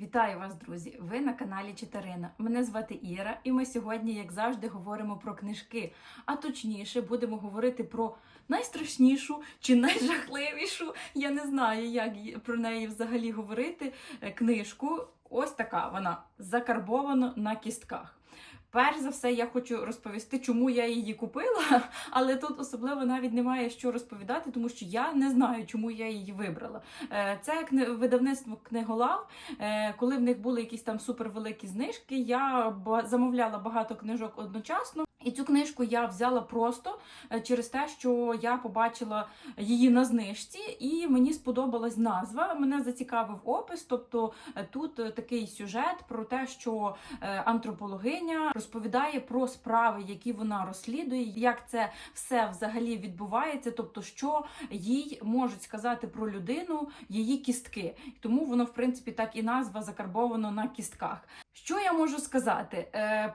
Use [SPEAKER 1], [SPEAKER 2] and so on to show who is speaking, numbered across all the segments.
[SPEAKER 1] Вітаю вас, друзі! Ви на каналі Читарина. Мене звати Іра, і ми сьогодні, як завжди, говоримо про книжки. А точніше, будемо говорити про найстрашнішу чи найжахливішу. Я не знаю, як про неї взагалі говорити. е, Книжку. Ось така вона закарбована на кістках. Перш за все, я хочу розповісти, чому я її купила, але тут особливо навіть немає що розповідати, тому що я не знаю, чому я її вибрала. Е, Це видавництво книголав. Е, Коли в них були якісь там супервеликі знижки, я замовляла багато книжок одночасно. І цю книжку я взяла просто е, через те, що я побачила її на знижці, і мені сподобалась назва. Мене зацікавив опис. Тобто е, тут е, такий сюжет про те, що антропологиня розповідає про справи, які вона розслідує, як це все взагалі відбувається, тобто, що їй можуть сказати про людину її кістки. Тому воно, в принципі, так і назва закарбовано на кістках. Що я можу сказати?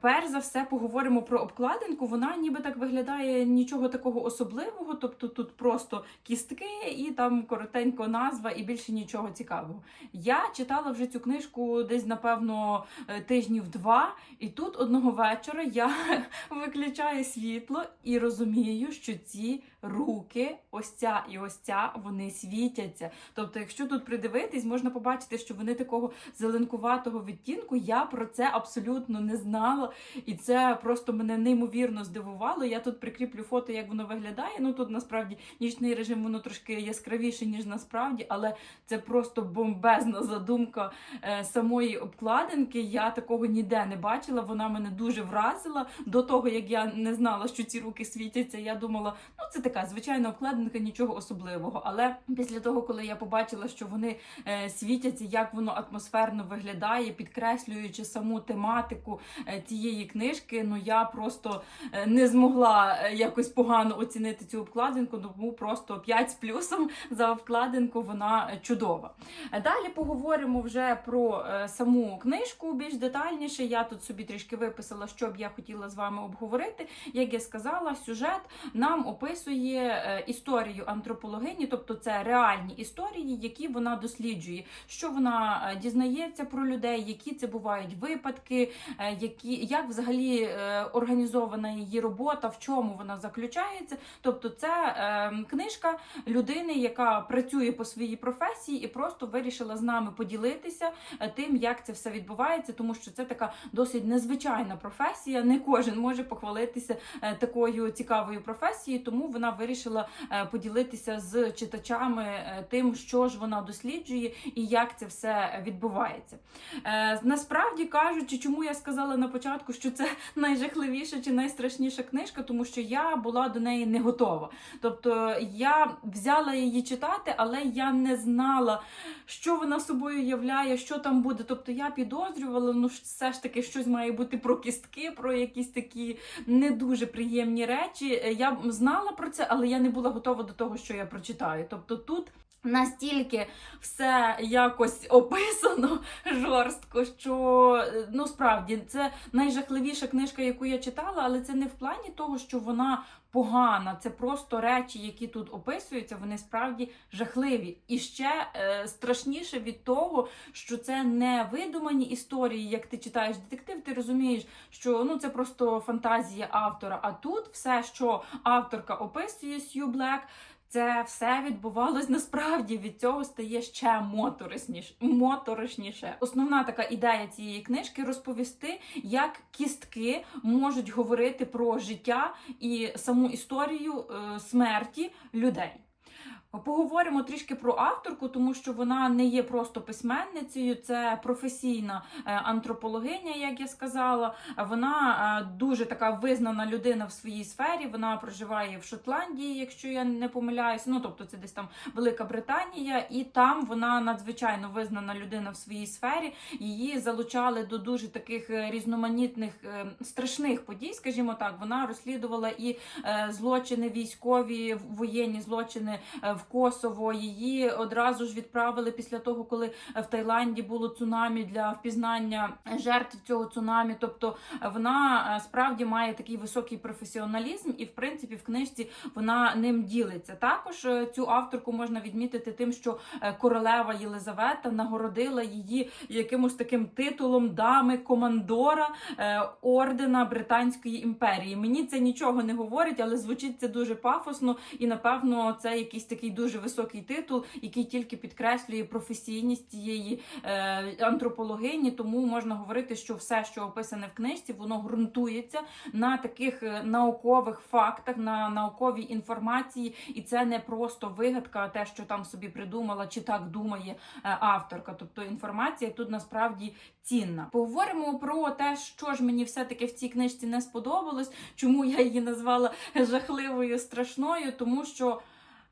[SPEAKER 1] Перш за все, поговоримо про обкладинку. Вона ніби так виглядає нічого такого особливого, тобто тут просто кістки і там коротенько назва, і більше нічого цікавого. Я читала вже цю книжку десь, напевно, е, тижнів два, і тут одного вечора я виключаю світло і розумію, що ці руки, ось ця і ось ця, вони світяться. Тобто, якщо тут придивитись, можна побачити, що вони такого зеленкуватого відтінку. Я про це абсолютно не знала, і це просто мене неймовірно здивувало. Я тут прикріплю фото, як воно виглядає. Ну тут насправді нічний режим воно трошки яскравіше, ніж насправді, але це просто бомбезна задумка е, самої обкладинки. Я такого ніде не бачила. Вона мене дуже вразила. До того як я не знала, що ці руки світяться, я думала, ну це така звичайна обкладинка, нічого особливого. Але після того, коли я побачила, що вони е, світяться, як воно атмосферно виглядає, підкреслюючи саму тематику е, цієї книжки, ну я просто е, не змогла якось погано оцінити цю обкладинку, тому просто 5 з плюсом за обкладинку вона чудова. Далі поговоримо вже про саму книжку більш детальніше. Я тут собі трішки виписала, що б я хотіла з вами обговорити. Як я сказала, сюжет нам описує е, історію антропологині, тобто це реальні історії, які вона досліджує, що вона е, дізнається про людей, які це бувають випадки, е, які як взагалі організована її робота, в чому вона заключається. Тобто, це е, книжка людини, яка працює по своїй професії і просто вирішила з нами поділитися тим, як це все відбувається, тому що це така досить незвичайна професія. Не кожен може похвалитися такою цікавою професією, тому вона вирішила е, поділитися з читачами е, тим, що ж вона досліджує і як це все відбувається. Е, Насправді кажучи, чому я сказала на початку, що це найжахливіша чи найстрашніша книжка, тому що я була до неї не готова. Тобто я взяла її читати, але я не знала, що вона собою являє, що там буде. Тобто я підозрювала, ну все ж таки щось має бути про кістки, про якісь такі не дуже приємні речі. Я знала про це, але я не була готова до того, що я прочитаю. Тобто тут. Настільки все якось описано жорстко, що е, ну справді це найжахливіша книжка, яку я читала, але це не в плані того, що вона погана. Це просто речі, які тут описуються, вони справді жахливі. І ще е, страшніше від того, що це не видумані історії, як ти читаєш детектив, ти розумієш, що ну це просто фантазія автора. А тут все, що авторка описує Сью Блек, це все відбувалось насправді. Від цього стає ще моторошніше. моторошніше. Основна така ідея цієї книжки розповісти, як кістки можуть говорити про життя і саму історію е, смерті людей. Поговоримо трішки про авторку, тому що вона не є просто письменницею, це професійна е, антропологиня, як я сказала. Вона е, дуже така визнана людина в своїй сфері. Вона проживає в Шотландії, якщо я не помиляюся. Ну тобто це десь там Велика Британія, і там вона надзвичайно визнана людина в своїй сфері. Її залучали до дуже таких е, різноманітних страшних подій, скажімо так. Вона розслідувала і злочини військові, воєнні злочини в Косово. Її одразу ж відправили після того, коли в Таїланді було цунамі для впізнання жертв цього цунамі. Тобто вона е, справді має такий високий професіоналізм, і в принципі в книжці вона ним ділиться. Також е, цю авторку можна відмітити тим, що е, королева Єлизавета нагородила її якимось таким титулом дами командора е, ордена Британської імперії. Мені це нічого не говорить, але звучить це дуже пафосно, і напевно це якийсь такий дуже високий титул, який тільки підкреслює професійність цієї е, антропологині. Тому можна говорити, що все, що описане в книжці, воно ґрунтується на таких е, наукових фактах, на науковій інформації, і це не просто вигадка, те, що там собі придумала, чи так думає е, авторка. Тобто інформація тут насправді цінна. Поговоримо про те, що ж мені все-таки в цій книжці не сподобалось, чому я її назвала жахливою страшною, тому що.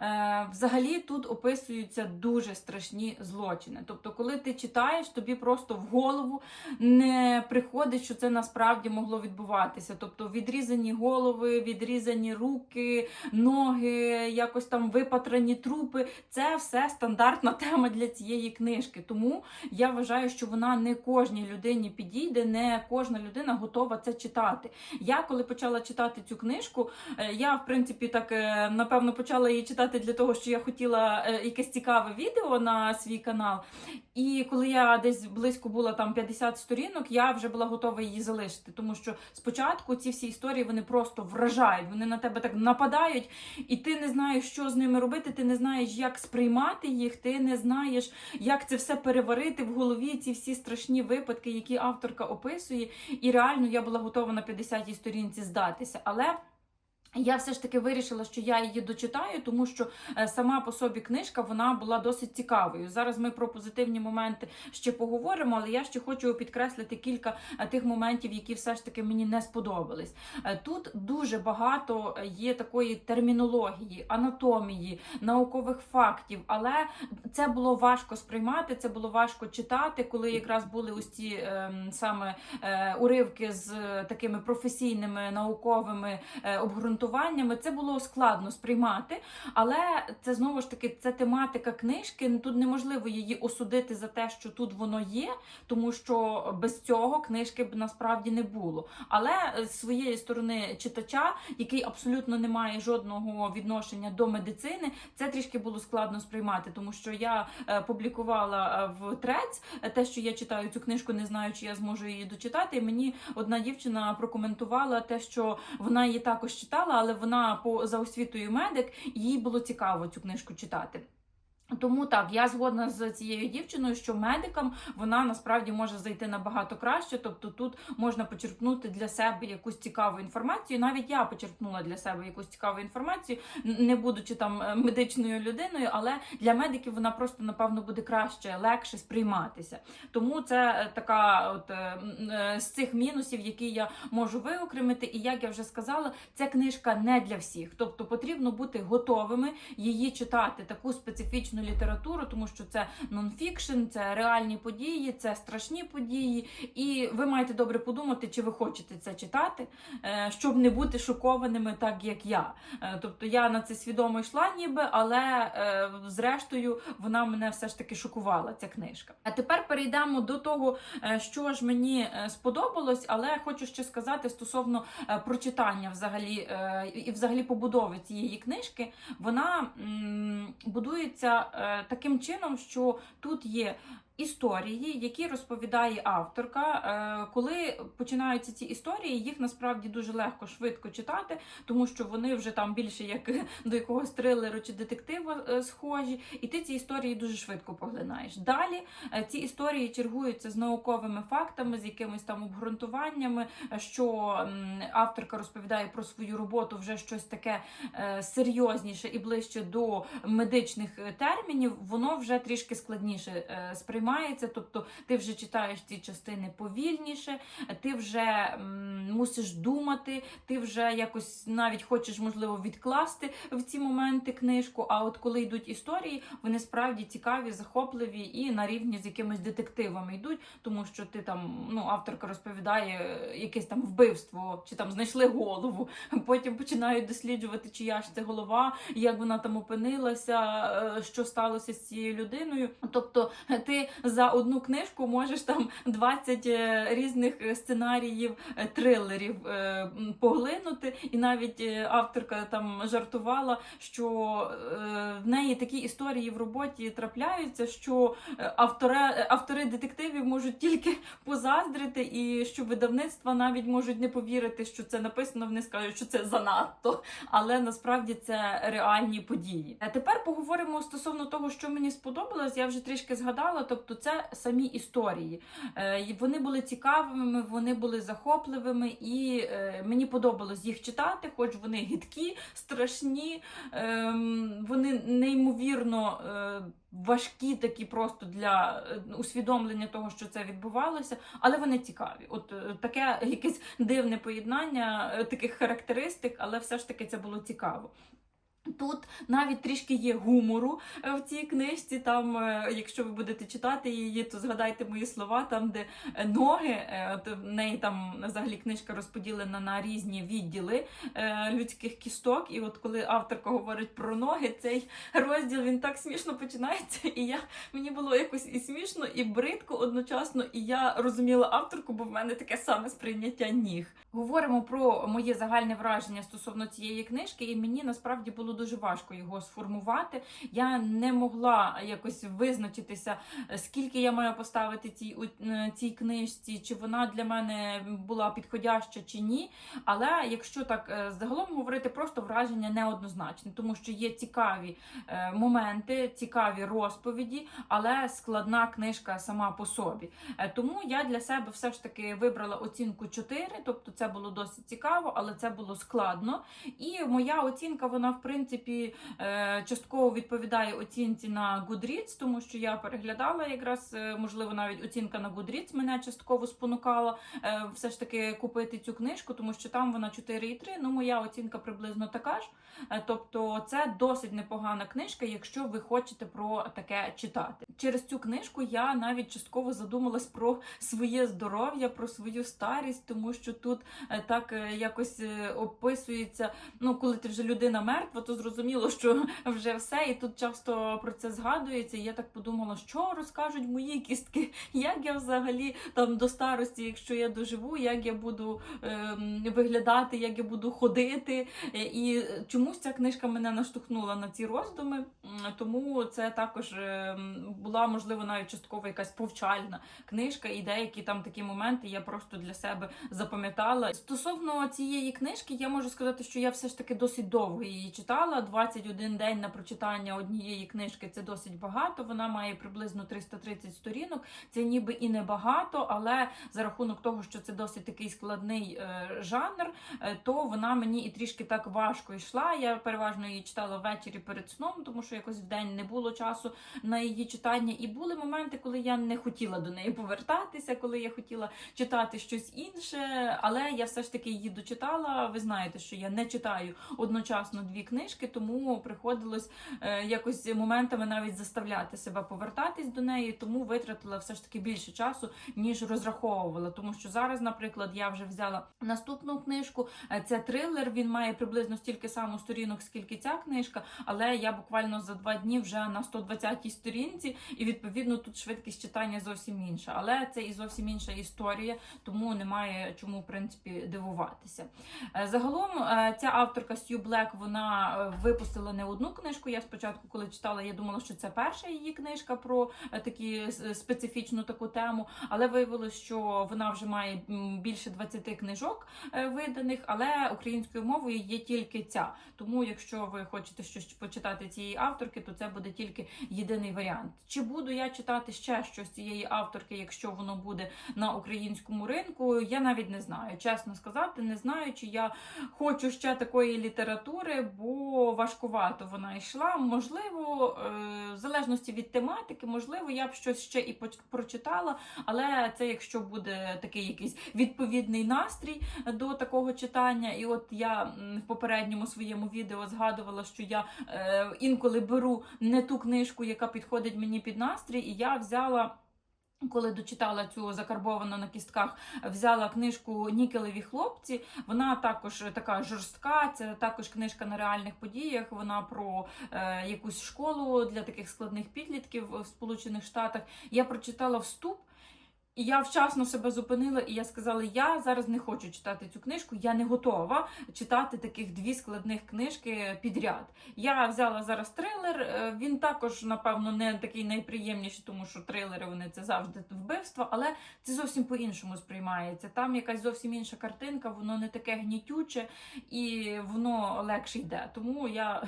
[SPEAKER 1] Е, взагалі тут описуються дуже страшні злочини. Тобто, коли ти читаєш, тобі просто в голову не приходить, що це насправді могло відбуватися. Тобто відрізані голови, відрізані руки, ноги, якось там випатрані трупи. Це все стандартна тема для цієї книжки. Тому я вважаю, що вона не кожній людині підійде, не кожна людина готова це читати. Я коли почала читати цю книжку, е, я в принципі так е, напевно почала її читати для того, що я хотіла е, якесь цікаве відео на свій канал. І коли я десь близько була там 50 сторінок, я вже була готова її залишити. Тому що спочатку ці всі історії вони просто вражають, вони на тебе так нападають, і ти не знаєш, що з ними робити. Ти не знаєш, як сприймати їх, ти не знаєш, як це все переварити в голові. Ці всі страшні випадки, які авторка описує. І реально я була готова на 50-й сторінці здатися. Але. Я все ж таки вирішила, що я її дочитаю, тому що е, сама по собі книжка вона була досить цікавою. Зараз ми про позитивні моменти ще поговоримо, але я ще хочу підкреслити кілька е, тих моментів, які все ж таки мені не сподобались. Е, Тут дуже багато є такої термінології, анатомії, наукових фактів, але це було важко сприймати, це було важко читати, коли якраз були ось ці ем, саме е, уривки з е, такими професійними науковими е, обґрунтуваннями. Це було складно сприймати, але це знову ж таки це тематика книжки. Тут неможливо її осудити за те, що тут воно є, тому що без цього книжки б насправді не було. Але е, з своєї сторони читача, який абсолютно не має жодного відношення до медицини, це трішки було складно сприймати, тому що я е, публікувала е, в трец те, що я читаю цю книжку, не знаю, чи я зможу її дочитати. І мені одна дівчина прокоментувала те, що вона її також читала, але вона по за освітою медик, їй було цікаво цю книжку читати. Тому так, я згодна з цією дівчиною, що медикам вона насправді може зайти набагато краще. Тобто тут можна почерпнути для себе якусь цікаву інформацію. Навіть я почерпнула для себе якусь цікаву інформацію, не будучи там е, медичною людиною, але для медиків вона просто напевно буде краще, легше сприйматися. Тому це е, така, от е, з цих мінусів, які я можу виокремити. І як я вже сказала, ця книжка не для всіх. Тобто потрібно бути готовими її читати, таку специфічну літературу, тому що це нонфікшн, це реальні події, це страшні події. І ви маєте добре подумати, чи ви хочете це читати, е, щоб не бути шокованими, так як я. Е, Тобто я на це свідомо йшла, ніби, але е, зрештою вона мене все ж таки шокувала, ця книжка. А тепер перейдемо до того, що ж мені сподобалось, але хочу ще сказати стосовно прочитання взагалі і взагалі побудови цієї книжки. Вона будується таким чином, що тут є. Історії, які розповідає авторка, Е, коли починаються ці історії, їх насправді дуже легко швидко читати, тому що вони вже там більше як до якогось трилеру чи детектива е, схожі, і ти ці історії дуже швидко поглинаєш. Далі е, ці історії чергуються з науковими фактами, з якимись там обґрунтуваннями, що авторка розповідає про свою роботу вже щось таке серйозніше і ближче до медичних термінів, воно вже трішки складніше сприймається. Сприймається. Тобто ти вже читаєш ці частини повільніше, ти вже мусиш думати, ти вже якось навіть хочеш, можливо, відкласти в ці моменти книжку. А от коли йдуть історії, вони справді цікаві, захопливі і на рівні з якимись детективами йдуть, тому що ти там, ну, авторка розповідає е, якесь там вбивство, чи там знайшли голову. Потім починають досліджувати, чия ж це голова, як вона там опинилася, е, що сталося з цією людиною. Тобто, е, ти за одну книжку можеш там 20 е, різних е, сценаріїв е, трилерів поглинути, і навіть авторка там жартувала, що в неї такі історії в роботі трапляються, що автори, е, автори детективів можуть тільки позаздрити, і що видавництва навіть можуть не повірити, що це написано. Вони скажуть, що це занадто, але насправді це реальні події. А тепер поговоримо стосовно того, що мені сподобалось. Я вже трішки згадала. Тобто, це самі історії. Е, Вони були цікавими, вони були захопливими, і е, мені подобалось їх читати, хоч вони гидкі, страшні, ем, вони неймовірно. е, Важкі такі просто для усвідомлення того, що це відбувалося, але вони цікаві. От таке якесь дивне поєднання таких характеристик, але все ж таки це було цікаво. Тут навіть трішки є гумору е, в цій книжці. Там, е, якщо ви будете читати її, то згадайте мої слова, там, де е, ноги, от в неї там взагалі книжка розподілена на різні відділи людських кісток. І от коли авторка говорить про ноги, цей розділ він так смішно починається. І я мені було якось і смішно, і бридко одночасно. І я розуміла авторку, бо в мене таке саме сприйняття ніг. Говоримо про моє загальне враження стосовно цієї книжки, і мені насправді було дуже важко його сформувати. Я не могла якось визначитися, скільки я маю поставити цій е, цій книжці, чи вона для мене була підходяща чи ні. Але якщо так е, загалом говорити, просто враження неоднозначне, тому що є цікаві е, моменти, цікаві розповіді, але складна книжка сама по собі. Тому я для себе все ж таки вибрала оцінку 4, тобто це було досить цікаво, але це було складно. І моя оцінка, вона в принципі е, частково відповідає оцінці на Goodreads, тому що я переглядала якраз, е, можливо, навіть оцінка на Goodreads мене частково спонукала е, все ж таки купити цю книжку, тому що там вона 4,3, ну моя оцінка приблизно така ж. Тобто це досить непогана книжка, якщо ви хочете про таке читати. Через цю книжку я навіть частково задумалась про своє здоров'я, про свою старість, тому що тут так е, якось е, описується. Ну, коли ти вже людина мертва, то зрозуміло, що вже все, і тут часто про це згадується. І я так подумала, що розкажуть мої кістки, як я взагалі там до старості, якщо я доживу, як я буду ем, виглядати, як я буду ходити. Е, І чомусь ця книжка мене наштовхнула на ці роздуми, тому це також ем, була можливо навіть частково якась повчальна книжка, і деякі там такі моменти я просто для себе запам'ятала. Стосовно цієї книжки, я можу сказати, що я все ж таки досить довго її читала. 21 день на прочитання однієї книжки це досить багато. Вона має приблизно 330 сторінок. Це ніби і не багато, але за рахунок того, що це досить такий складний е, жанр, е, то вона мені і трішки так важко йшла. Я переважно її читала ввечері перед сном, тому що якось в день не було часу на її читання. І були моменти, коли я не хотіла до неї повертатися, коли я хотіла читати щось інше, але я все ж таки її дочитала. Ви знаєте, що я не читаю одночасно дві книжки, тому приходилось е, якось моментами навіть заставляти себе повертатись до неї, тому витратила все ж таки більше часу, ніж розраховувала. Тому що зараз, наприклад, я вже взяла наступну книжку. Е, Це трилер. Він має приблизно стільки само сторінок, скільки ця книжка, але я буквально за два дні вже на 120-й сторінці, і відповідно тут швидкість читання зовсім інша. Але це і зовсім інша історія, тому немає чому в принципі дивуватися. Е, Загалом е, ця авторка Сью Блек вона е, випустила не одну книжку. Я спочатку, коли читала, я думала, що це перша її книжка про такі специфічну таку тему, але виявилось, що вона вже має більше 20 книжок виданих, але українською мовою є тільки ця. Тому, якщо ви хочете щось почитати цієї авторки, то це буде тільки єдиний варіант. Чи буду я читати ще щось цієї авторки, якщо воно буде на українському ринку? Я навіть не знаю. Чесно сказати, не знаю, чи я хочу ще такої літератури, бо важкувато вона йшла. Можливо, е, в залежності від тематики, можливо, я б щось ще і прочитала, але це якщо буде такий якийсь відповідний настрій до такого читання. І от я в попередньому своєму відео згадувала, що я е, інколи беру не ту книжку, яка підходить мені під настрій, і я взяла. Коли дочитала цю закарбовану на кістках, взяла книжку Нікелеві хлопці. Вона також така жорстка. Це також книжка на реальних подіях. Вона про е, якусь школу для таких складних підлітків в Сполучених Штатах. Я прочитала вступ. І я вчасно себе зупинила, і я сказала: я зараз не хочу читати цю книжку, я не готова читати таких дві складних книжки підряд. Я взяла зараз трилер. е, Він також, напевно, не такий найприємніший, тому що трилери вони це завжди вбивство, але це зовсім по-іншому сприймається. Там якась зовсім інша картинка, воно не таке гнітюче і воно легше йде. Тому я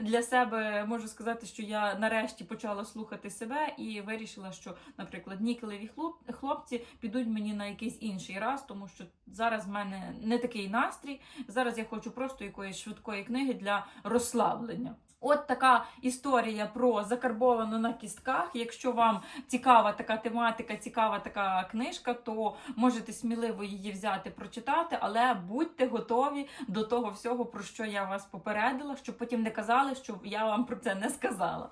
[SPEAKER 1] для себе можу сказати, що я нарешті почала слухати себе і вирішила, що, наприклад, нікелеві хлоп- хлопці підуть мені на якийсь інший раз, тому що зараз в мене не такий настрій. Зараз я хочу просто якоїсь швидкої книги для розслаблення. От така історія про закарбовану на кістках. Якщо вам цікава така тематика, цікава така книжка, то можете сміливо її взяти, прочитати, але будьте готові до того всього, про що я вас попередила, щоб потім не казали, що я вам про це не сказала.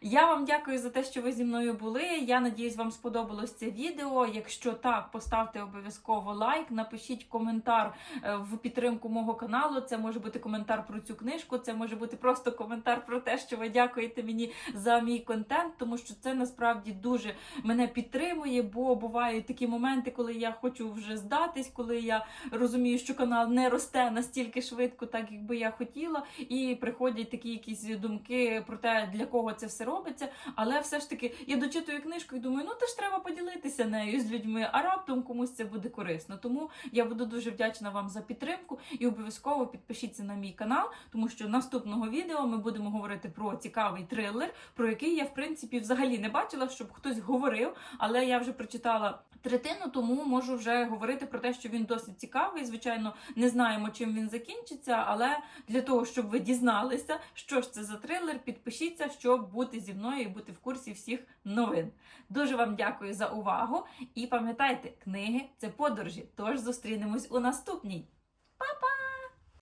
[SPEAKER 1] Я вам дякую за те, що ви зі мною були. Я надіюсь, вам сподобалось це відео. Якщо так, поставте обов'язково лайк, напишіть коментар е, в підтримку мого каналу. Це може бути коментар про цю книжку, це може бути просто коментар про те, що ви дякуєте мені за мій контент, тому що це насправді дуже мене підтримує, бо бувають такі моменти, коли я хочу вже здатись, коли я розумію, що канал не росте настільки швидко, так як би я хотіла, і приходять такі якісь думки про те, для кого це все робиться. Але все ж таки я дочитую книжку і думаю, ну теж треба поділитися нею з людьми, а раптом комусь це буде корисно. Тому я буду дуже вдячна вам за підтримку і обов'язково підпишіться на мій канал, тому що наступного відео ми будемо говорити про цікавий трилер, про який я в принципі взагалі не бачила, щоб хтось говорив, але я вже прочитала. Третину тому можу вже говорити про те, що він досить цікавий. Звичайно, не знаємо, чим він закінчиться, але для того, щоб ви дізналися, що ж це за трилер, підпишіться, щоб бути зі мною і бути в курсі всіх новин. Дуже вам дякую за увагу і пам'ятайте, книги це подорожі. Тож зустрінемось у наступній. Па-па!